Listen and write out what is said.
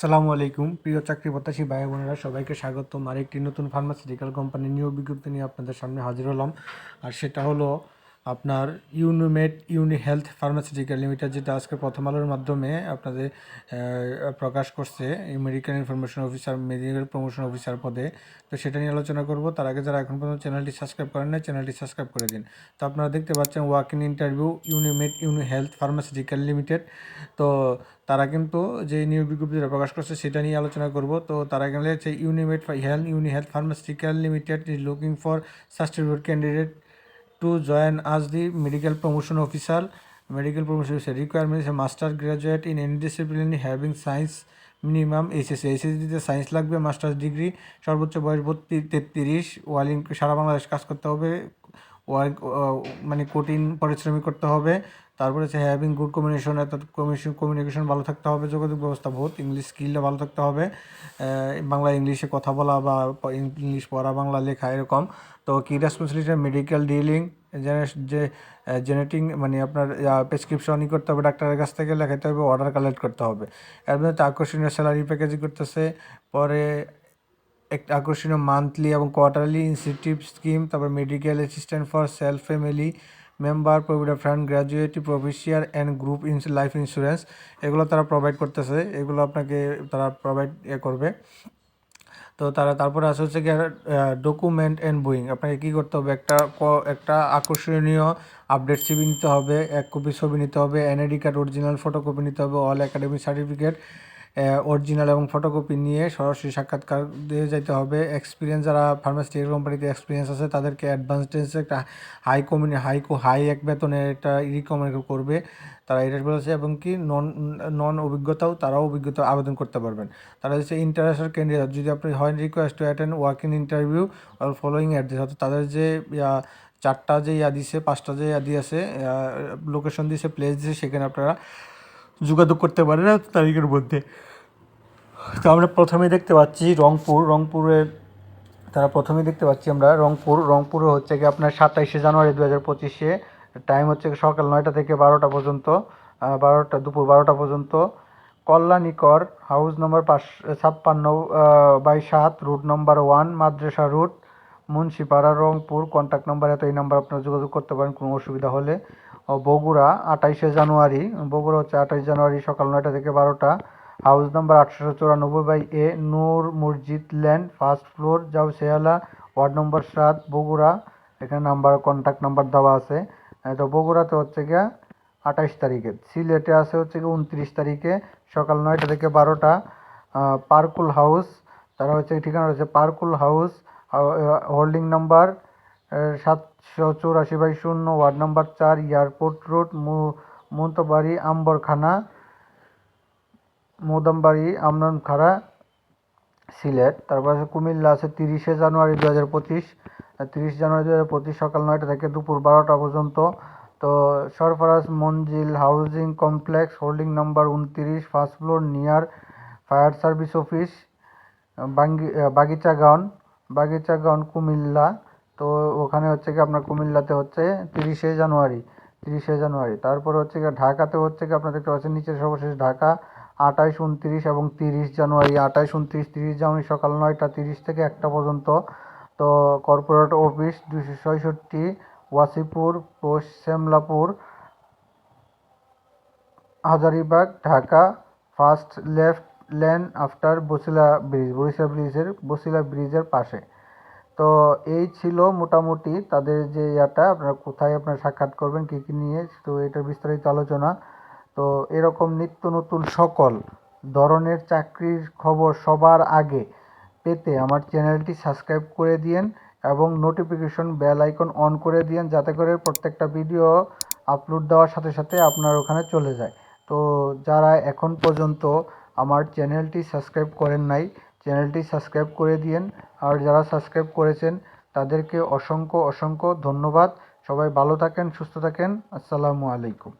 আসসালামু আলাইকুম। প্রিয় চাকরি প্রত্যাশী ভাই বোনেরা, সবাইকে স্বাগতম। আর একটি নতুন ফার্মাসিউটিক্যাল কোম্পানির নিয়োগ বিজ্ঞপ্তি নিয়ে আপনাদের সামনে হাজির হলাম। আর সেটা হলো আপনার Unimed Uni Health pharmaceutical limited, যেটা আজকে প্রথম আলোর মাধ্যমে আপনাদের প্রকাশ করছে medical information officer medical promotion officer পদে। তো সেটা নিয়ে আলোচনা করব। তার আগে যারা এখন পর্যন্ত চ্যানেলটি সাবস্ক্রাইব করেন না চ্যানেলটি সাবস্ক্রাইব করে দিন। তো আপনারা দেখতে পাচ্ছেন walk in interview Unimed Uni Health pharmaceutical limited. তো তারা কিন্তু যে নিয়োগ বিজ্ঞপ্তিটা প্রকাশ করছে, সেটা নিয়ে আলোচনা করব। তো তারা গেলে হচ্ছে Unimed health uni health pharmaceutical limited is looking for sustainable candidate to join as the medical promotion officer. Medical promotion officer requirement master graduate in any discipline having science minimum HSC HSC science লাগবে masters degree সর্বোচ্চ বয়স বত্রিশ, তেত্রিশ ওয়ালিং সারা বাংলাদেশ কাজ করতে হবে। Work মানে কঠিন পরিশ্রমী করতে হবে। তারপরে হচ্ছে হ্যাভিং গুড কমিউনিকেশন অর্থাৎ কমিউনিকেশন ভালো থাকতে হবে, যোগাযোগ ব্যবস্থা বহুত ইংলিশ স্কিলটা ভালো থাকতে হবে। বাংলা ইংলিশে কথা বলা বা ইংলিশ পড়া, বাংলা লেখা এরকম। তো কি রেসপন্সিবিলিটি মেডিকেল ডিলিং যে জেনেটিং মানে আপনার প্রেসক্রিপশনই করতে হবে, ডাক্তারের কাছ থেকে লেখাতে হবে অর্ডার কালেক্ট করতে হবে। এর মধ্যে আকর্ষণীয় স্যালারি প্যাকেজ করতেছে। পরে একটা আকর্ষণীয় মান্থলি এবং কোয়ার্টারলি ইনসেন্টিভ স্কিম তারপর medical assistant for self family member provident fund graduate প্রফেসিয়ার and group life insurance এগুলো তারা প্রোভাইড করতেছে। এগুলো আপনাকে তারা প্রোভাইড করবে। তো তারা, তারপরে আছে হচ্ছে গিয়ে ডকুমেন্ট অ্যান্ড বুইং আপনাকে কী করতে হবে? একটা ক- একটা আকর্ষণীয় আপডেট সিবি নিতে হবে, এক কপি ছবি নিতে হবে এনআইডি কার্ড অরিজিনাল ফটোকপি নিতে হবে অল একাডেমি সার্টিফিকেট অরিজিনাল এবং ফটোকপি নিয়ে সরাসরি সাক্ষাৎকার দিয়ে যেতে হবে। এক্সপিরিয়েন্স যারা ফার্মাসিউটিক্যাল কোম্পানিতে এক্সপিরিয়েন্স আছে, তাদেরকে অ্যাডভান্স টেন্সে একটা হাই কমিউনি হাই হাই এক বেতনের একটা রিকমেন্ড করবে। তারা এটা বলেছে এবং কি নন নন অভিজ্ঞতাও তারাও অভিজ্ঞতা আবেদন করতে পারবেন। তারা হচ্ছে ইন্টারন্যাশনাল ক্যান্ডিডেট যদি আপনি হয় request to attend work in interview R following address অর্থাৎ তাদের যে চারটা যে ইয়া দিছে, পাঁচটা যে ইয়া দিয়েছে লোকেশন দিয়েছে প্লেস দিয়েছে সেখানে আপনারা যোগাযোগ করতে পারেন আর তারিখের মধ্যে। তো আমরা প্রথমে দেখতে পাচ্ছি রংপুর। রংপুরের তারা প্রথমেই দেখতে পাচ্ছি আমরা রংপুর। রংপুরে হচ্ছে কি আপনার সাতাইশে জানুয়ারি দু হাজার পঁচিশে টাইম হচ্ছে সকাল নয়টা থেকে বারোটা পর্যন্ত বারোটা, দুপুর বারোটা পর্যন্ত। কল্যাণীকর হাউস নম্বর পাঁচ, ছাপ্পান্ন বাই সাত route number one Madrasa route Munshipara, Rangpur. Contact number এত এই নাম্বার আপনারা যোগাযোগ করতে পারেন, কোনো অসুবিধা হলে। বগুড়া, আঠাইশে জানুয়ারি। বগুড়া হচ্ছে আঠাইশ জানুয়ারি সকাল নয়টা থেকে বারোটা। হাউস নাম্বার আটশোশো চুরানব্বই by A, Noor Masjid land, first floor শেয়ালা ward number সাত, বগুড়া। এখানে নাম্বার কন্ট্যাক্ট নাম্বার দেওয়া আছে। তো বগুড়াতে হচ্ছে গিয়া আঠাইশ তারিখে। সিলেটে আছে হচ্ছে গিয়ে উনত্রিশ তারিখে, সকাল নয়টা থেকে বারোটা। পার্কুল হাউস, তারা হচ্ছে ঠিকানা রয়েছে পার্কুল হাউস হোল্ডিং নাম্বার সাতশো চৌরাশি বাই শূন্য, ওয়ার্ড নাম্বার চার, এয়ারপোর্ট রোড মন্তবাড়ি, আম্বরখানা, মোদামবাড়ি আমনানখাড়া সিলেট। তারপর আছে কুমিল্লা, আছে তিরিশে জানুয়ারি দু হাজার পঁচিশ তিরিশ জানুয়ারি দু হাজার পঁচিশ সকাল নয়টা থেকে দুপুর বারোটা পর্যন্ত। তো Sarfaraz Manzil housing complex, holding number উনত্রিশ, first floor, near fire service office, বাঙ্গি বাগিচা গাউন কুমিল্লা। তো ওখানে হচ্ছে কি আপনার কুমিল্লাতে হচ্ছে তিরিশে জানুয়ারি তিরিশে জানুয়ারি। তারপর হচ্ছে কি ঢাকাতে হচ্ছে কি আপনার দেখতে পাচ্ছেন নিচে সর্বশেষ ঢাকা আঠাইশ উনত্রিশ এবং তিরিশ জানুয়ারি। আঠাইশ উনত্রিশ, তিরিশ জানুয়ারি সকাল নয়টা তিরিশ থেকে একটা পর্যন্ত। তো কর্পোরেট অফিস দুশো ছয়ষট্টি, Wasipur post Shyamlapur, Hazaribagh, Dhaka, first left lane after Basila bridge Barishal ব্রিজের, বসিলা ব্রিজের পাশে। তো এই ছিল মোটামুটি তাদের যে ইয়াটা। আপনারা কোথায় আপনারা সাক্ষাৎ করবেন, কী কী নিয়ে, তো এটার বিস্তারিত আলোচনা। তো এরকম নিত্য নতুন সকল ধরনের চাকরির খবর সবার আগে পেতে আমার চ্যানেলটি সাবস্ক্রাইব করে দিয়েন এবং নোটিফিকেশন বেল আইকন অন করে দিয়েন যাতে করে প্রত্যেকটা ভিডিও আপলোড দেওয়ার সাথে সাথে আপনার ওখানে চলে যায়। তো যারা এখন পর্যন্ত আমার চ্যানেলটি সাবস্ক্রাইব করেন নাই চ্যানেলটি সাবস্ক্রাইব করে দিয়েন। আর যারা সাবস্ক্রাইব করেছেন, তাদেরকে অসংখ্য অসংখ্য ধন্যবাদ। সবাই ভালো থাকেন, সুস্থ থাকেন। আসসালামু আলাইকুম।